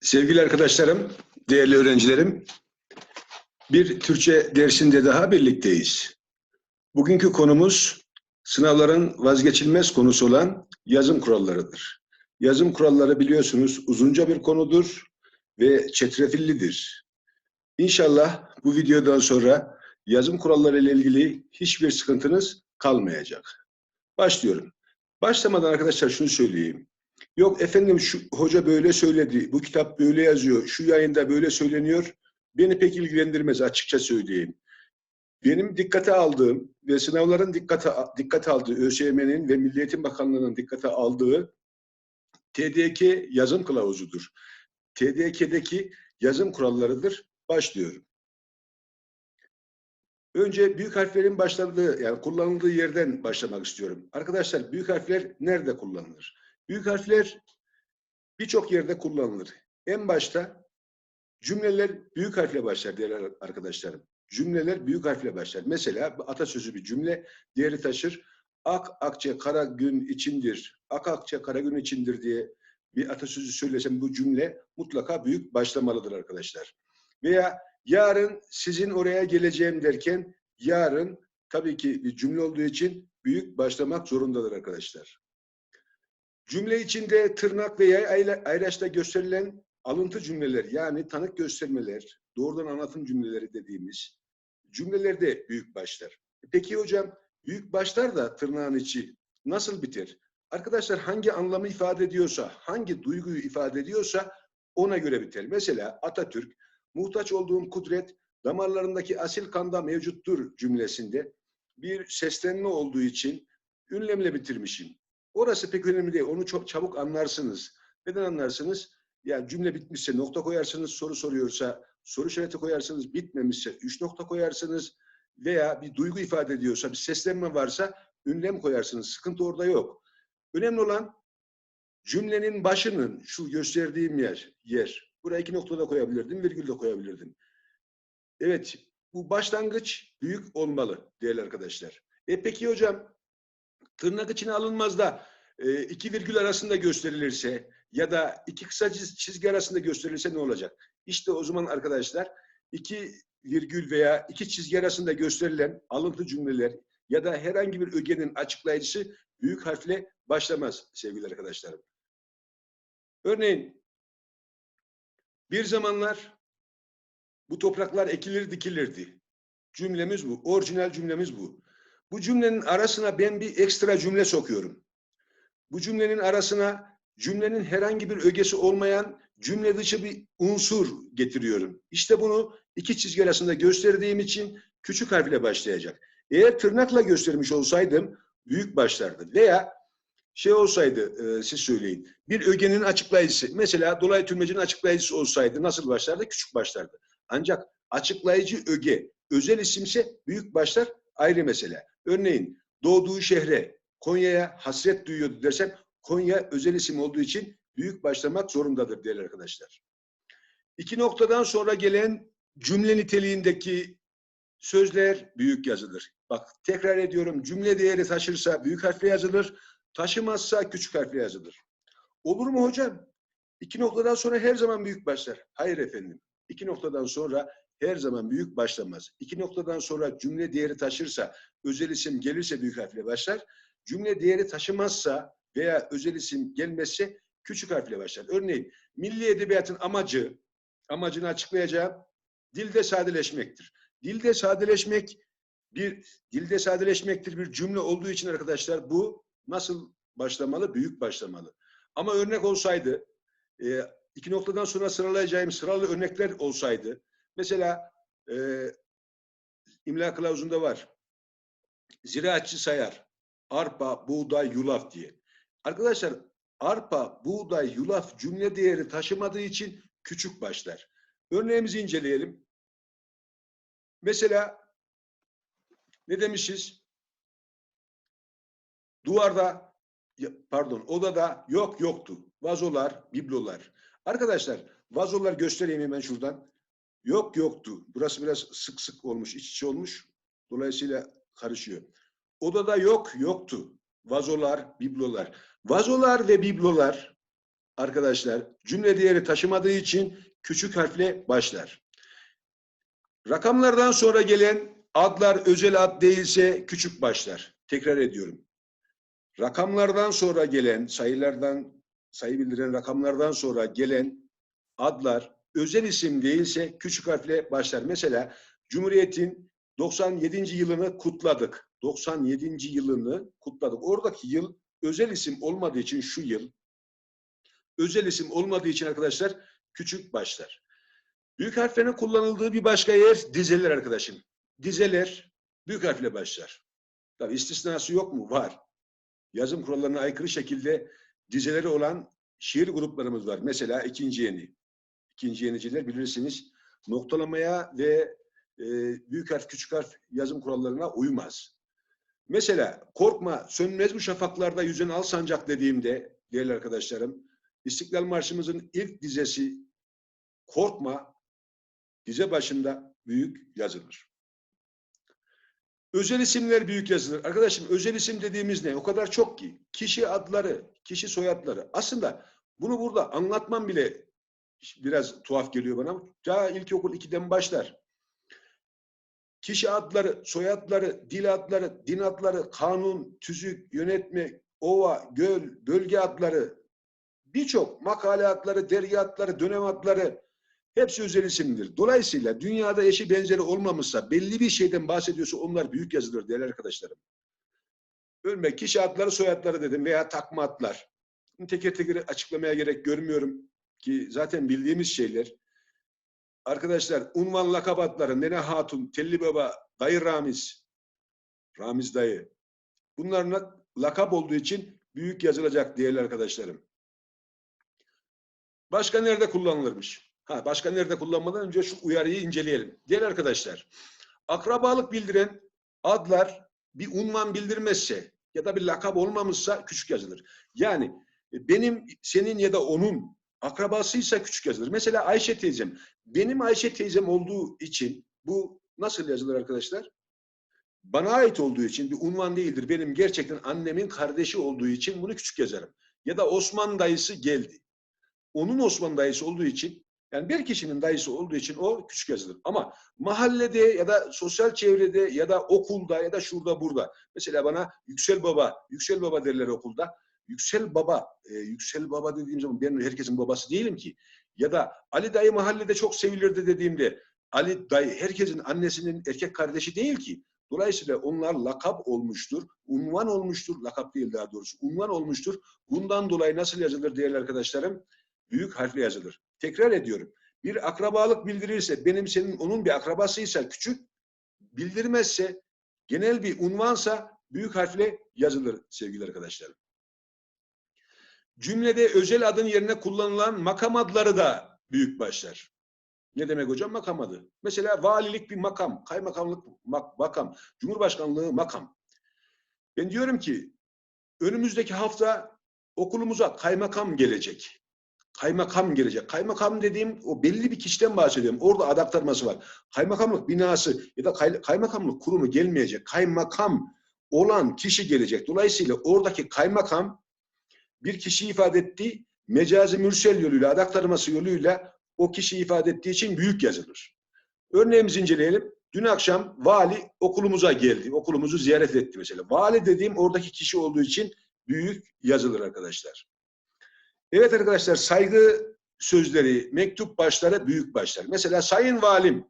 Sevgili arkadaşlarım, değerli öğrencilerim, bir Türkçe dersinde daha birlikteyiz. Bugünkü konumuz sınavların vazgeçilmez konusu olan yazım kurallarıdır. Yazım kuralları biliyorsunuz uzunca bir konudur ve çetrefillidir. İnşallah bu videodan sonra yazım kuralları ile ilgili hiçbir sıkıntınız kalmayacak. Başlıyorum. Başlamadan arkadaşlar şunu söyleyeyim. Yok efendim şu hoca böyle söyledi, bu kitap böyle yazıyor, şu yayında böyle söyleniyor. Beni pek ilgilendirmez açıkça söyleyeyim. Benim dikkate aldığım ve sınavların dikkate, dikkate aldığı, ÖSYM'nin ve Milli Eğitim Bakanlığı'nın dikkate aldığı TDK yazım kılavuzudur. TDK'deki yazım kurallarıdır. Başlıyorum. Önce büyük harflerin başladığı, yani kullanıldığı yerden başlamak istiyorum. Arkadaşlar büyük harfler nerede kullanılır? Büyük harfler birçok yerde kullanılır. En başta cümleler büyük harfle başlar değerli arkadaşlarım. Cümleler büyük harfle başlar. Mesela atasözü bir cümle, diğeri taşır. Ak akçe kara gün içindir, ak akçe kara gün içindir diye bir atasözü söylesem bu cümle mutlaka büyük başlamalıdır arkadaşlar. Veya yarın sizin oraya geleceğim derken yarın tabii ki bir cümle olduğu için büyük başlamak zorundadır arkadaşlar. Cümle içinde tırnak veya ayraçla gösterilen alıntı cümleler yani tanık göstermeler, doğrudan anlatım cümleleri dediğimiz cümlelerde büyük başlar. Peki hocam büyük başlar da tırnağın içi nasıl biter? Arkadaşlar hangi anlamı ifade ediyorsa, hangi duyguyu ifade ediyorsa ona göre biter. Mesela Atatürk, muhtaç olduğum kudret damarlarındaki asil kanda mevcuttur cümlesinde bir seslenme olduğu için ünlemle bitirmişim. Orası pek önemli değil. Onu çok çabuk anlarsınız. Neden anlarsınız? Yani cümle bitmişse nokta koyarsınız, soru soruyorsa soru işareti koyarsınız, bitmemişse üç nokta koyarsınız veya bir duygu ifade ediyorsa, bir seslenme varsa ünlem koyarsınız. Sıkıntı orada yok. Önemli olan cümlenin başının şu gösterdiğim yer, yer. Buraya iki nokta da koyabilirdim, virgül de koyabilirdim. Evet, bu başlangıç büyük olmalı değerli arkadaşlar. E peki hocam, tırnak içine alınmaz da iki virgül arasında gösterilirse ya da iki kısa çizgi arasında gösterilirse ne olacak? İşte o zaman arkadaşlar iki virgül veya iki çizgi arasında gösterilen alıntı cümleler ya da herhangi bir ögenin açıklayıcısı büyük harfle başlamaz sevgili arkadaşlarım. Örneğin bir zamanlar bu topraklar ekilir dikilirdi. Cümlemiz bu. Orijinal cümlemiz bu. Bu cümlenin arasına ben bir ekstra cümle sokuyorum. Bu cümlenin arasına cümlenin herhangi bir ögesi olmayan cümle dışı bir unsur getiriyorum. İşte bunu iki çizgi arasında gösterdiğim için küçük harfle başlayacak. Eğer tırnakla göstermiş olsaydım büyük başlardı. Veya şey olsaydı e, siz söyleyin. Bir ögenin açıklayıcısı. Mesela dolayı tümlecinin açıklayıcısı olsaydı nasıl başlardı? Küçük başlardı. Ancak açıklayıcı öge özel isimse büyük başlar ayrı mesele. Örneğin doğduğu şehre Konya'ya hasret duyuyordu dersem Konya özel isim olduğu için büyük başlamak zorundadır değerli arkadaşlar. İki noktadan sonra gelen cümle niteliğindeki sözler büyük yazılır. Bak tekrar ediyorum cümle değeri taşırsa büyük harfle yazılır, taşımazsa küçük harfle yazılır. Olur mu hocam? İki noktadan sonra her zaman büyük başlar. Hayır efendim. İki noktadan sonra her zaman büyük başlamaz. İki noktadan sonra cümle değeri taşırsa, özel isim gelirse büyük harfle başlar. Cümle değeri taşımazsa veya özel isim gelmezse küçük harfle başlar. Örneğin milli edebiyatın amacı, amacını açıklayacağım, dilde sadeleşmektir. Dilde sadeleşmek bir dilde sadeleşmektir bir cümle olduğu için arkadaşlar bu nasıl başlamalı? Büyük başlamalı. Ama örnek olsaydı, e, iki noktadan sonra sıralayacağım sıralı örnekler olsaydı, mesela e, imla kılavuzunda var. Ziraatçı sayar. Arpa, buğday, yulaf diye. Arkadaşlar arpa, buğday, yulaf cümle değeri taşımadığı için küçük başlar. Örneğimizi inceleyelim. Mesela ne demişiz? Duvarda, pardon odada yok yoktu. Vazolar, biblolar. Arkadaşlar vazolar göstereyim hemen şuradan. Yok yoktu. Burası biraz sık sık olmuş, iç içe olmuş. Dolayısıyla karışıyor. Odada yok yoktu. Vazolar, biblolar. Vazolar ve biblolar arkadaşlar cümle değeri taşımadığı için küçük harfle başlar. Rakamlardan sonra gelen adlar özel ad değilse küçük başlar. Tekrar ediyorum. Rakamlardan sonra gelen sayılardan sayı bildiren rakamlardan sonra gelen adlar özel isim değilse küçük harfle başlar. Mesela Cumhuriyet'in 97. yılını kutladık. 97. yılını kutladık. Oradaki yıl özel isim olmadığı için şu yıl özel isim olmadığı için arkadaşlar küçük başlar. Büyük harflerin kullanıldığı bir başka yer dizeler arkadaşım. Dizeler büyük harfle başlar. Tabi istisnası yok mu? Var. Yazım kurallarına aykırı şekilde dizeleri olan şiir gruplarımız var. Mesela ikinci yeni. İkinci yeniciler bilirsiniz noktalamaya ve e, büyük harf küçük harf yazım kurallarına uymaz. Mesela korkma sönmez bu şafaklarda yüzen al sancak dediğimde değerli arkadaşlarım İstiklal Marşımızın ilk dizesi korkma dize başında büyük yazılır. Özel isimler büyük yazılır. Arkadaşım özel isim dediğimiz ne? O kadar çok ki. Kişi adları, kişi soyadları. Aslında bunu burada anlatmam bile biraz tuhaf geliyor bana. Daha ilkokul 2'den başlar. Kişi adları, soyadları, dil adları, din adları, kanun, tüzük, yönetme, ova, göl, bölge adları, birçok makale adları, dergi adları, dönem adları hepsi özel isimdir. Dolayısıyla dünyada eşi benzeri olmamışsa belli bir şeyden bahsediyorsa onlar büyük yazılır değerli arkadaşlarım. Örnek kişi adları, soyadları dedim veya takma adlar. Teker teker açıklamaya gerek görmüyorum ki zaten bildiğimiz şeyler. Arkadaşlar unvan lakap adları Nene Hatun, Telli Baba, Dayı Ramiz, Ramiz Dayı. Bunların lakap olduğu için büyük yazılacak değerli arkadaşlarım. Başka nerede kullanılırmış? Ha, başka nerede kullanmadan önce şu uyarıyı inceleyelim. Değerli arkadaşlar, akrabalık bildiren adlar bir unvan bildirmezse ya da bir lakap olmamışsa küçük yazılır. Yani benim, senin ya da onun akrabasıysa küçük yazılır. Mesela Ayşe teyzem. Benim Ayşe teyzem olduğu için bu nasıl yazılır arkadaşlar? Bana ait olduğu için bir unvan değildir. Benim gerçekten annemin kardeşi olduğu için bunu küçük yazarım. Ya da Osman dayısı geldi. Onun Osman dayısı olduğu için yani bir kişinin dayısı olduğu için o küçük yazılır. Ama mahallede ya da sosyal çevrede ya da okulda ya da şurada burada. Mesela bana Yüksel Baba, Yüksel Baba derler okulda. Yüksel Baba, e, Yüksel Baba dediğim zaman ben herkesin babası değilim ki. Ya da Ali dayı mahallede çok sevilirdi dediğimde Ali dayı herkesin annesinin erkek kardeşi değil ki. Dolayısıyla onlar lakap olmuştur, unvan olmuştur, lakap değil daha doğrusu, unvan olmuştur. Bundan dolayı nasıl yazılır değerli arkadaşlarım? Büyük harfle yazılır. Tekrar ediyorum. Bir akrabalık bildirirse, benim senin onun bir akrabasıysa küçük, bildirmezse, genel bir unvansa büyük harfle yazılır sevgili arkadaşlarım. Cümlede özel adın yerine kullanılan makam adları da büyük başlar. Ne demek hocam? Makam adı. Mesela valilik bir makam, kaymakamlık mak makam, cumhurbaşkanlığı makam. Ben diyorum ki önümüzdeki hafta okulumuza kaymakam gelecek. Kaymakam gelecek. Kaymakam dediğim o belli bir kişiden bahsediyorum. Orada ad aktarması var. Kaymakamlık binası ya da kay, kaymakamlık kurumu gelmeyecek. Kaymakam olan kişi gelecek. Dolayısıyla oradaki kaymakam bir kişi ifade ettiği mecazi mürsel yoluyla, ad aktarması yoluyla o kişi ifade ettiği için büyük yazılır. Örneğimizi inceleyelim. Dün akşam vali okulumuza geldi. Okulumuzu ziyaret etti mesela. Vali dediğim oradaki kişi olduğu için büyük yazılır arkadaşlar. Evet arkadaşlar saygı sözleri, mektup başları büyük başlar. Mesela sayın valim,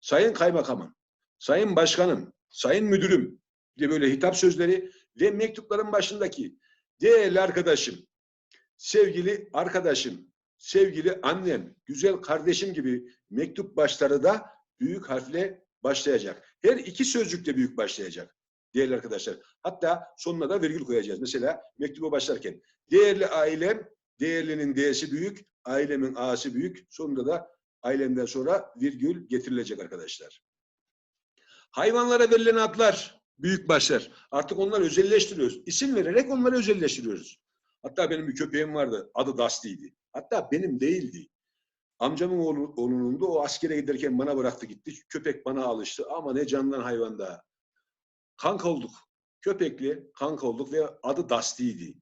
sayın kaymakamım, sayın başkanım, sayın müdürüm diye böyle hitap sözleri ve mektupların başındaki değerli arkadaşım, sevgili arkadaşım, sevgili annem, güzel kardeşim gibi mektup başları da büyük harfle başlayacak. Her iki sözcük de büyük başlayacak değerli arkadaşlar. Hatta sonuna da virgül koyacağız. Mesela mektuba başlarken değerli ailem, değerlinin D'si büyük, ailemin A'sı büyük. Sonunda da ailemden sonra virgül getirilecek arkadaşlar. Hayvanlara verilen adlar büyük başlar. Artık onları özelleştiriyoruz. İsim vererek onları özelleştiriyoruz. Hatta benim bir köpeğim vardı. Adı Dusty'ydi. Hatta benim değildi. Amcamın oğlu, oğlunun da o askere giderken bana bıraktı gitti. Köpek bana alıştı. Ama ne candan hayvan da. Kanka olduk. Köpekli kanka olduk ve adı Dusty'ydi.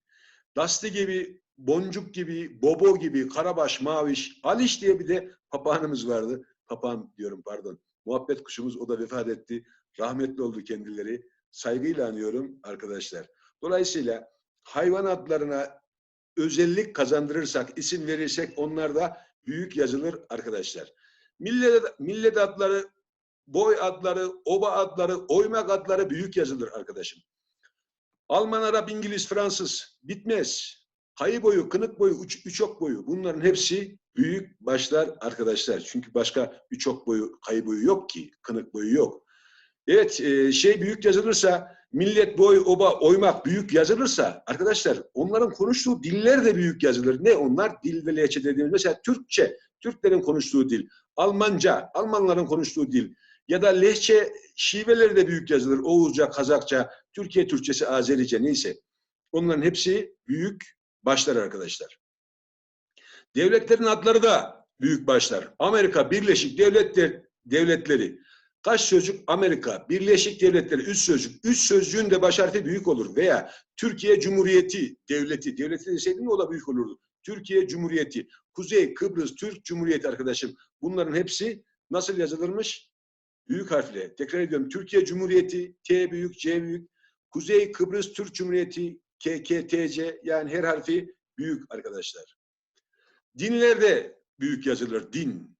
Dusty gibi Boncuk gibi, Bobo gibi, Karabaş, Maviş, Aliş diye bir de papağanımız vardı. Papağan diyorum pardon. Muhabbet kuşumuz o da vefat etti. Rahmetli oldu kendileri. Saygıyla anıyorum arkadaşlar. Dolayısıyla hayvan adlarına özellik kazandırırsak, isim verirsek onlar da büyük yazılır arkadaşlar. Millet, millet adları, boy adları, oba adları, oymak adları büyük yazılır arkadaşım. Alman, Arap, İngiliz, Fransız bitmez. Kayı boyu, kınık boyu, üç, üçok boyu bunların hepsi büyük başlar arkadaşlar. Çünkü başka üçok boyu, kayı boyu yok ki, kınık boyu yok. Evet e, şey büyük yazılırsa millet boy oba oymak büyük yazılırsa arkadaşlar onların konuştuğu diller de büyük yazılır. Ne onlar? Dil ve lehçe dediğimiz mesela Türkçe, Türklerin konuştuğu dil. Almanca, Almanların konuştuğu dil. Ya da lehçe şiveleri de büyük yazılır. Oğuzca, Kazakça, Türkiye Türkçesi, Azerice neyse. Onların hepsi büyük başlar arkadaşlar. Devletlerin adları da büyük başlar. Amerika Birleşik Devletler, Devletleri. Kaç sözcük? Amerika, Birleşik Devletleri, üç sözcük. Üç sözcüğün de baş harfi büyük olur. Veya Türkiye Cumhuriyeti, devleti. Devleti deseydim mi o da büyük olurdu. Türkiye Cumhuriyeti, Kuzey Kıbrıs Türk Cumhuriyeti arkadaşım. Bunların hepsi nasıl yazılırmış? Büyük harfle. Tekrar ediyorum. Türkiye Cumhuriyeti, T büyük, C büyük. Kuzey Kıbrıs Türk Cumhuriyeti, KKTC yani her harfi büyük arkadaşlar. Dinler de büyük yazılır. Din.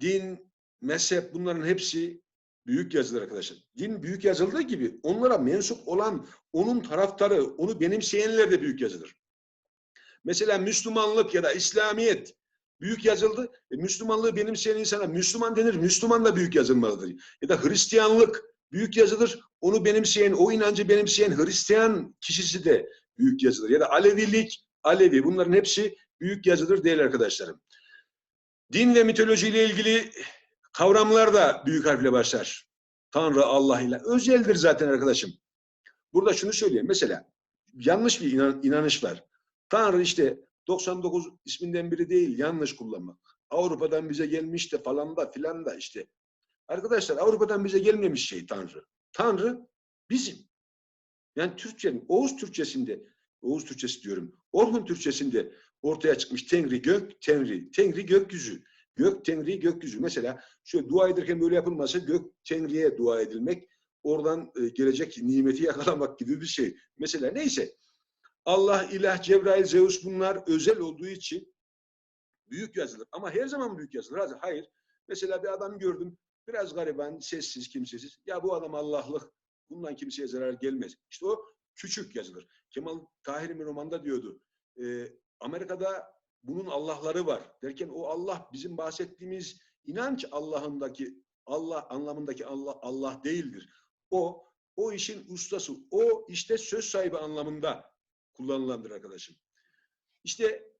Din, mezhep bunların hepsi büyük yazılır arkadaşlar. Din büyük yazıldığı gibi onlara mensup olan, onun taraftarı, onu benimseyenler de büyük yazılır. Mesela Müslümanlık ya da İslamiyet büyük yazıldı. E, Müslümanlığı benimseyen insana Müslüman denir. Müslüman da büyük yazılmalıdır. Ya da Hristiyanlık büyük yazılır. Onu benimseyen, o inancı benimseyen Hristiyan kişisi de büyük yazılır. Ya da Alevilik, Alevi bunların hepsi büyük yazılır değerli arkadaşlarım. Din ve mitolojiyle ilgili kavramlar da büyük harfle başlar. Tanrı, Allah ile. Özeldir zaten arkadaşım. Burada şunu söyleyeyim. Mesela yanlış bir inan, inanış var. Tanrı işte 99 isminden biri değil. Yanlış kullanmak. Avrupa'dan bize gelmiş de falan da filan da işte. Arkadaşlar Avrupa'dan bize gelmemiş şey Tanrı. Tanrı bizim. Yani Türkçenin, Oğuz Türkçesinde, Oğuz Türkçesi diyorum, Orhun Türkçesinde ortaya çıkmış Tengri gök, Tengri, Tengri gökyüzü. Gök Tengri gökyüzü. Mesela şöyle dua ederken böyle yapılması gök Tengri'ye dua edilmek. Oradan e, gelecek nimeti yakalamak gibi bir şey. Mesela neyse. Allah, ilah, Cebrail, Zeus bunlar özel olduğu için büyük yazılır. Ama her zaman büyük yazılır. Hayır. Mesela bir adam gördüm. Biraz gariban, sessiz, kimsesiz. Ya bu adam Allah'lık. Bundan kimseye zarar gelmez. İşte o küçük yazılır. Kemal Tahir'in romanda diyordu. E, Amerika'da bunun Allah'ları var. Derken o Allah bizim bahsettiğimiz inanç Allah'ındaki Allah anlamındaki Allah Allah değildir. O o işin ustası. O işte söz sahibi anlamında kullanılandır arkadaşım. İşte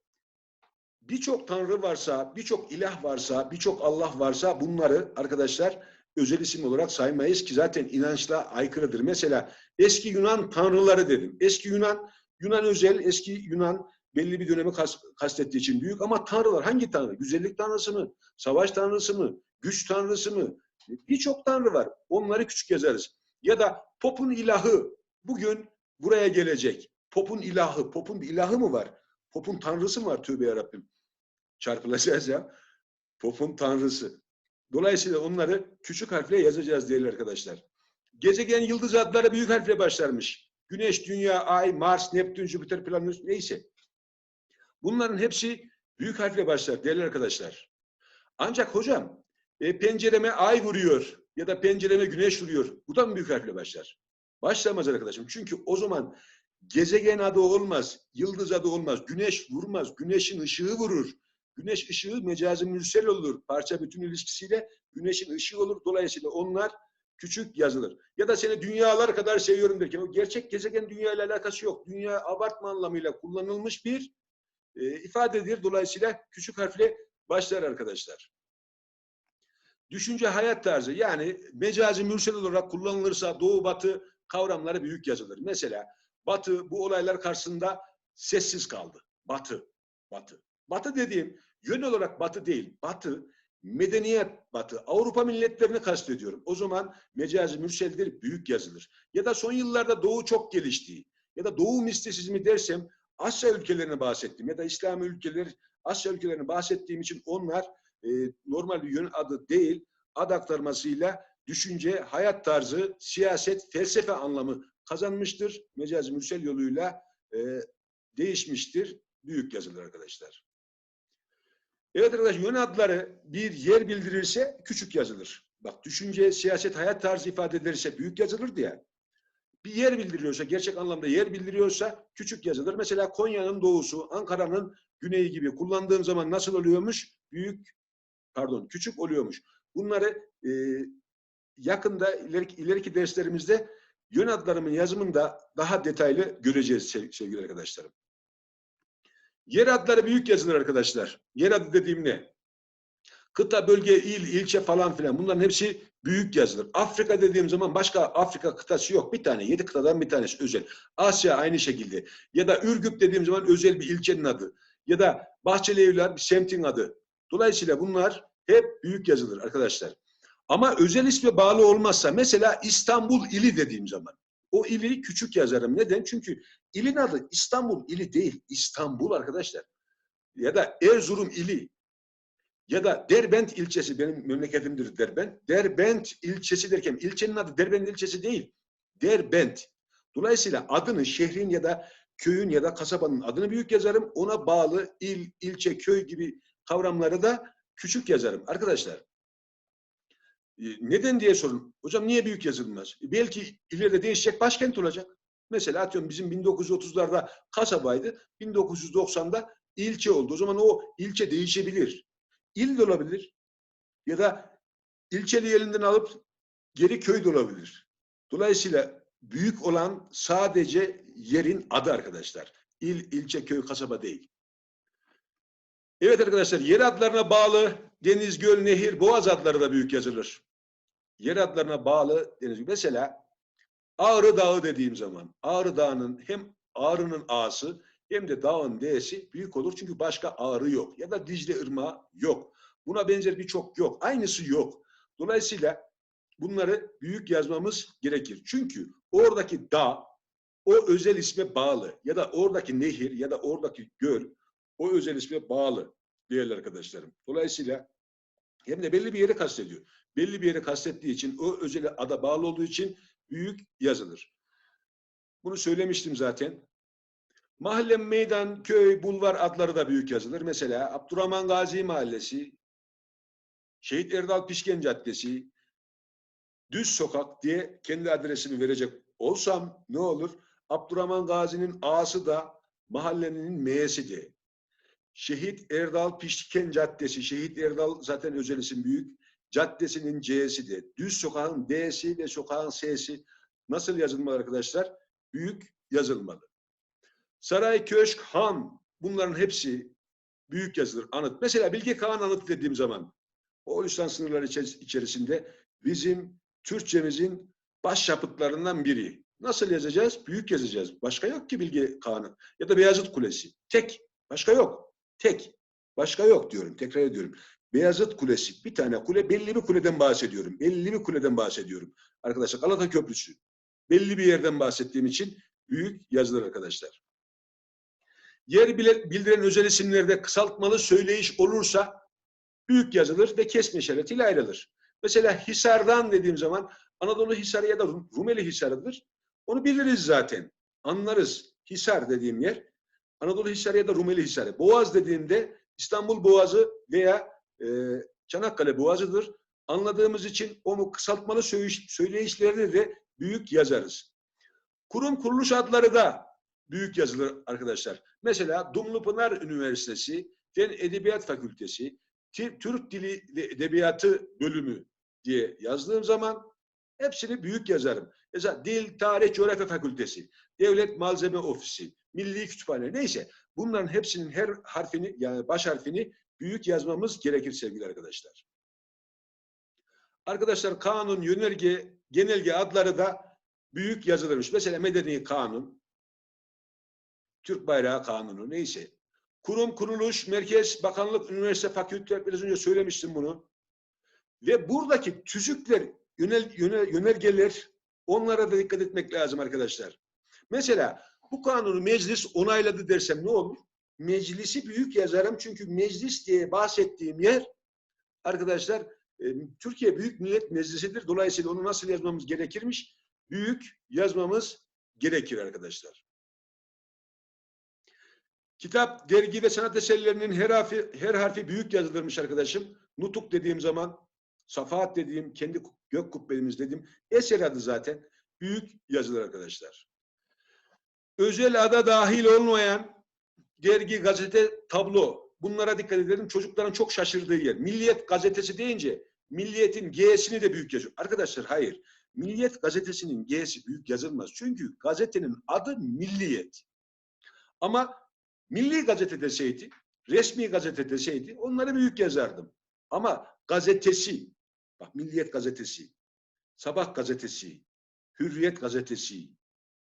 birçok tanrı varsa, birçok ilah varsa, birçok Allah varsa bunları arkadaşlar özel isim olarak saymayız ki zaten inançla aykırıdır. Mesela eski Yunan tanrıları dedim. Eski Yunan, Yunan özel, eski Yunan belli bir dönemi kastettiği için büyük ama tanrılar hangi tanrı? Güzellik tanrısı mı? Savaş tanrısı mı? Güç tanrısı mı? Birçok tanrı var. Onları küçük yazarız. Ya da popun ilahı bugün buraya gelecek. Popun ilahı. Popun bir ilahı mı var? Popun tanrısı mı var? Tövbe yarabbim. Çarpılacağız ya. Popun tanrısı. Dolayısıyla onları küçük harfle yazacağız değerli arkadaşlar. Gezegen yıldız adları büyük harfle başlarmış. Güneş, Dünya, Ay, Mars, Neptün, Jüpiter, Planus neyse. Bunların hepsi büyük harfle başlar değerli arkadaşlar. Ancak hocam e, pencereme ay vuruyor ya da pencereme güneş vuruyor. Bu da mı büyük harfle başlar? Başlamaz arkadaşım. Çünkü o zaman gezegen adı olmaz, yıldız adı olmaz, güneş vurmaz, güneşin ışığı vurur. Güneş ışığı mecazi mürsel olur. Parça bütün ilişkisiyle güneşin ışığı olur. Dolayısıyla onlar küçük yazılır. Ya da seni dünyalar kadar seviyorum derken o gerçek gezegen dünya ile alakası yok. Dünya abartma anlamıyla kullanılmış bir e, ifadedir. Dolayısıyla küçük harfle başlar arkadaşlar. Düşünce hayat tarzı yani mecazi mürsel olarak kullanılırsa doğu batı kavramları büyük yazılır. Mesela batı bu olaylar karşısında sessiz kaldı. Batı, batı. Batı dediğim yön olarak batı değil. Batı medeniyet batı. Avrupa milletlerini kastediyorum. O zaman mecazi mürseldir büyük yazılır. Ya da son yıllarda doğu çok geliştiği ya da doğu mistisizmi dersem Asya ülkelerini bahsettim ya da İslam ülkeleri Asya ülkelerini bahsettiğim için onlar e, normal bir yön adı değil, ad aktarmasıyla düşünce, hayat tarzı, siyaset, felsefe anlamı kazanmıştır. Mecazi mürsel yoluyla e, değişmiştir. Büyük yazılır arkadaşlar. Evet arkadaşlar yön adları bir yer bildirirse küçük yazılır. Bak düşünce, siyaset, hayat tarzı ifade ederse büyük yazılır diye. Bir yer bildiriyorsa, gerçek anlamda yer bildiriyorsa küçük yazılır. Mesela Konya'nın doğusu, Ankara'nın güneyi gibi kullandığım zaman nasıl oluyormuş? Büyük, pardon küçük oluyormuş. Bunları e, yakında ileriki, ileriki derslerimizde yön adlarımın yazımında daha detaylı göreceğiz sevgili arkadaşlarım. Yer adları büyük yazılır arkadaşlar. Yer adı dediğim ne? Kıta, bölge, il, ilçe falan filan bunların hepsi büyük yazılır. Afrika dediğim zaman başka Afrika kıtası yok. Bir tane, yedi kıtadan bir tanesi özel. Asya aynı şekilde. Ya da Ürgüp dediğim zaman özel bir ilçenin adı. Ya da Bahçeli Evler bir semtin adı. Dolayısıyla bunlar hep büyük yazılır arkadaşlar. Ama özel isme bağlı olmazsa mesela İstanbul ili dediğim zaman o ili küçük yazarım. Neden? Çünkü ilin adı İstanbul ili değil. İstanbul arkadaşlar. Ya da Erzurum ili ya da Derbent ilçesi benim memleketimdir Derbent. Derbent ilçesi derken ilçenin adı Derbent ilçesi değil. Derbent. Dolayısıyla adını şehrin ya da köyün ya da kasabanın adını büyük yazarım. Ona bağlı il, ilçe, köy gibi kavramları da küçük yazarım. Arkadaşlar e, neden diye sorun. Hocam niye büyük yazılmaz? E, belki ileride değişecek başkent olacak. Mesela atıyorum bizim 1930'larda kasabaydı. 1990'da ilçe oldu. O zaman o ilçe değişebilir. İl de olabilir. Ya da ilçeli elinden alıp geri köy de olabilir. Dolayısıyla büyük olan sadece yerin adı arkadaşlar. İl, ilçe, köy, kasaba değil. Evet arkadaşlar yer adlarına bağlı deniz, göl, nehir, boğaz adları da büyük yazılır. Yer adlarına bağlı deniz. Mesela Ağrı Dağı dediğim zaman Ağrı Dağı'nın hem Ağrı'nın A'sı hem de dağın D'si büyük olur çünkü başka Ağrı yok. Ya da Dicle Irmağı yok. Buna benzer birçok yok. Aynısı yok. Dolayısıyla bunları büyük yazmamız gerekir. Çünkü oradaki dağ o özel isme bağlı ya da oradaki nehir ya da oradaki göl o özel isme bağlı değerli arkadaşlarım. Dolayısıyla hem de belli bir yeri kastediyor. Belli bir yeri kastettiği için o özel ada bağlı olduğu için büyük yazılır. Bunu söylemiştim zaten. Mahalle, meydan, köy, bulvar adları da büyük yazılır. Mesela Abdurrahman Gazi Mahallesi, Şehit Erdal Pişken Caddesi, Düz Sokak diye kendi adresimi verecek olsam ne olur? Abdurrahman Gazi'nin A'sı da mahallenin M'si de. Şehit Erdal Pişken Caddesi, Şehit Erdal zaten özel isim büyük. Caddesinin C'si de. Düz sokağın D'si ve sokağın S'si nasıl yazılmalı arkadaşlar? Büyük yazılmalı. Saray, köşk, han bunların hepsi büyük yazılır. Anıt. Mesela Bilge Kağan Anıt dediğim zaman o Oğuzhan sınırları içerisinde bizim Türkçemizin baş yapıtlarından biri. Nasıl yazacağız? Büyük yazacağız. Başka yok ki Bilge Kağan'ın. Ya da Beyazıt Kulesi. Tek. Başka yok. Tek. Başka yok diyorum. Tekrar ediyorum. Beyazıt Kulesi. Bir tane kule. Belli bir kuleden bahsediyorum. Belli bir kuleden bahsediyorum. Arkadaşlar Galata Köprüsü. Belli bir yerden bahsettiğim için büyük yazılır arkadaşlar. Yer bildiren özel isimlerde kısaltmalı söyleyiş olursa büyük yazılır ve kesme işaretiyle ayrılır. Mesela Hisar'dan dediğim zaman Anadolu Hisarı ya da Rumeli Hisarı'dır. Onu biliriz zaten. Anlarız. Hisar dediğim yer Anadolu Hisarı ya da Rumeli Hisarı. Boğaz dediğimde İstanbul Boğazı veya e, Çanakkale Boğazı'dır. Anladığımız için onu kısaltmalı söyleyişlerini de büyük yazarız. Kurum kuruluş adları da büyük yazılır arkadaşlar. Mesela Dumlupınar Üniversitesi, Fen Edebiyat Fakültesi, Türk Dili ve Edebiyatı bölümü diye yazdığım zaman hepsini büyük yazarım. Mesela Dil, Tarih, Coğrafya Fakültesi, Devlet Malzeme Ofisi, Milli Kütüphane neyse bunların hepsinin her harfini yani baş harfini büyük yazmamız gerekir sevgili arkadaşlar. Arkadaşlar kanun, yönerge, genelge adları da büyük yazılırmış. Mesela Medeni Kanun, Türk Bayrağı Kanunu neyse. Kurum, kuruluş, merkez, bakanlık, üniversite, fakülte biraz önce söylemiştim bunu. Ve buradaki tüzükler, yönel, yönel, yönergeler onlara da dikkat etmek lazım arkadaşlar. Mesela Bu kanunu meclis onayladı dersem ne olur? Meclisi büyük yazarım çünkü meclis diye bahsettiğim yer arkadaşlar e, Türkiye Büyük Millet Meclisi'dir. Dolayısıyla onu nasıl yazmamız gerekirmiş? Büyük yazmamız gerekir arkadaşlar. Kitap, dergi ve sanat eserlerinin her harfi, her harfi büyük yazılırmış arkadaşım. Nutuk dediğim zaman, safahat dediğim, kendi gök kubbemiz dediğim eser adı zaten büyük yazılır arkadaşlar. Özel ada dahil olmayan dergi, gazete, tablo. Bunlara dikkat edelim. Çocukların çok şaşırdığı yer. Milliyet gazetesi deyince Milliyet'in G'sini de büyük yazıyor. Arkadaşlar hayır. Milliyet gazetesinin G'si büyük yazılmaz. Çünkü gazetenin adı Milliyet. Ama Milli Gazete deseydi, resmi gazete deseydi onları büyük yazardım. Ama gazetesi, bak Milliyet Gazetesi, Sabah Gazetesi, Hürriyet Gazetesi,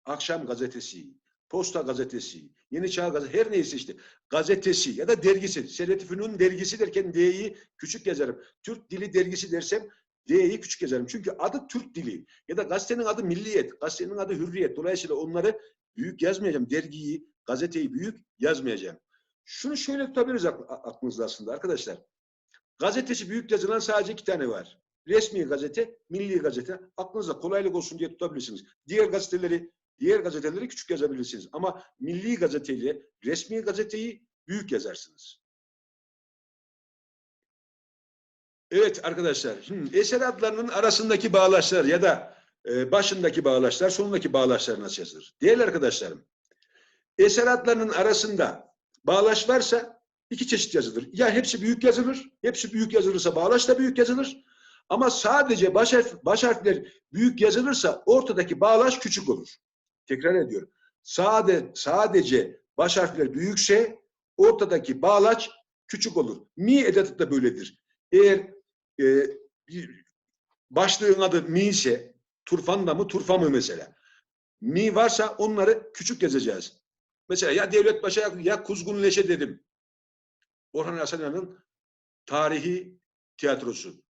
Akşam Gazetesi, Posta Gazetesi, Yeni Çağ Gazetesi, her neyse işte gazetesi ya da dergisi. Servet Fünun dergisi derken D'yi küçük yazarım. Türk Dili Dergisi dersem D'yi küçük yazarım. Çünkü adı Türk Dili ya da gazetenin adı Milliyet, gazetenin adı Hürriyet. Dolayısıyla onları büyük yazmayacağım. Dergiyi, gazeteyi büyük yazmayacağım. Şunu şöyle tutabiliriz aklınızda aslında arkadaşlar. Gazetesi büyük yazılan sadece iki tane var. Resmi gazete, milli gazete. Aklınızda kolaylık olsun diye tutabilirsiniz. Diğer gazeteleri, diğer gazeteleri küçük yazabilirsiniz. Ama milli gazeteyle resmi gazeteyi büyük yazarsınız. Evet arkadaşlar, şimdi eser adlarının arasındaki bağlaçlar ya da başındaki bağlaçlar, sonundaki bağlaçlar nasıl yazılır? Değerli arkadaşlarım, eser adlarının arasında bağlaç varsa iki çeşit yazılır. Ya hepsi büyük yazılır, hepsi büyük yazılırsa bağlaç da büyük yazılır. Ama sadece baş, harf, baş harfler büyük yazılırsa ortadaki bağlaç küçük olur. Tekrar ediyorum. Sade, sadece baş harfler büyükse ortadaki bağlaç küçük olur. Mi edatı da böyledir. Eğer e, başlığın adı mi ise turfanda mı turfa mı mesela. Mi varsa onları küçük yazacağız. Mesela ya devlet başa ya, kuzgun leşe dedim. Orhan Hasanyan'ın tarihi tiyatrosu.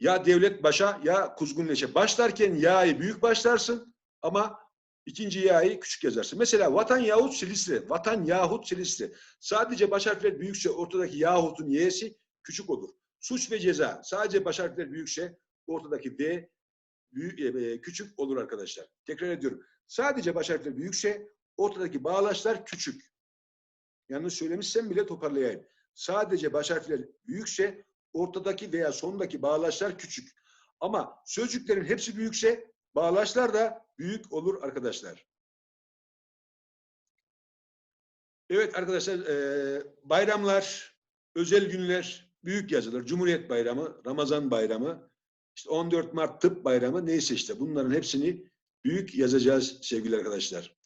Ya devlet başa ya kuzgun leşe. Başlarken ya'yı büyük başlarsın ama ikinci ya'yı küçük yazarsın. Mesela vatan yahut silistre. Vatan yahut silistre. Sadece baş harfler büyükse ortadaki yahutun y'si küçük olur. Suç ve ceza. Sadece baş harfler büyükse ortadaki v büyük, e, küçük olur arkadaşlar. Tekrar ediyorum. Sadece baş harfler büyükse ortadaki bağlaçlar küçük. Yalnız söylemişsem bile toparlayayım. Sadece baş harfler büyükse ortadaki veya sondaki bağlaçlar küçük. Ama sözcüklerin hepsi büyükse bağlaçlar da büyük olur arkadaşlar. Evet arkadaşlar e, bayramlar, özel günler büyük yazılır. Cumhuriyet Bayramı, Ramazan Bayramı, işte 14 Mart Tıp Bayramı neyse işte bunların hepsini büyük yazacağız sevgili arkadaşlar.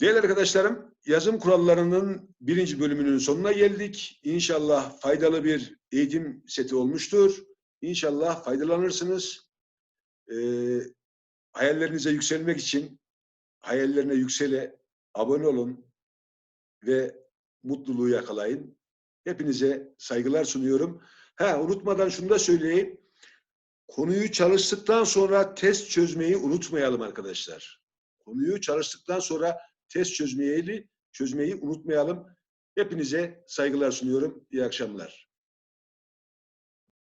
Değerli arkadaşlarım, yazım kurallarının birinci bölümünün sonuna geldik. İnşallah faydalı bir eğitim seti olmuştur. İnşallah faydalanırsınız. Ee, hayallerinize yükselmek için hayallerine yüksele, abone olun ve mutluluğu yakalayın. Hepinize saygılar sunuyorum. Ha unutmadan şunu da söyleyeyim. Konuyu çalıştıktan sonra test çözmeyi unutmayalım arkadaşlar. Konuyu çalıştıktan sonra test çözmeyi, çözmeyi unutmayalım. Hepinize saygılar sunuyorum. İyi akşamlar.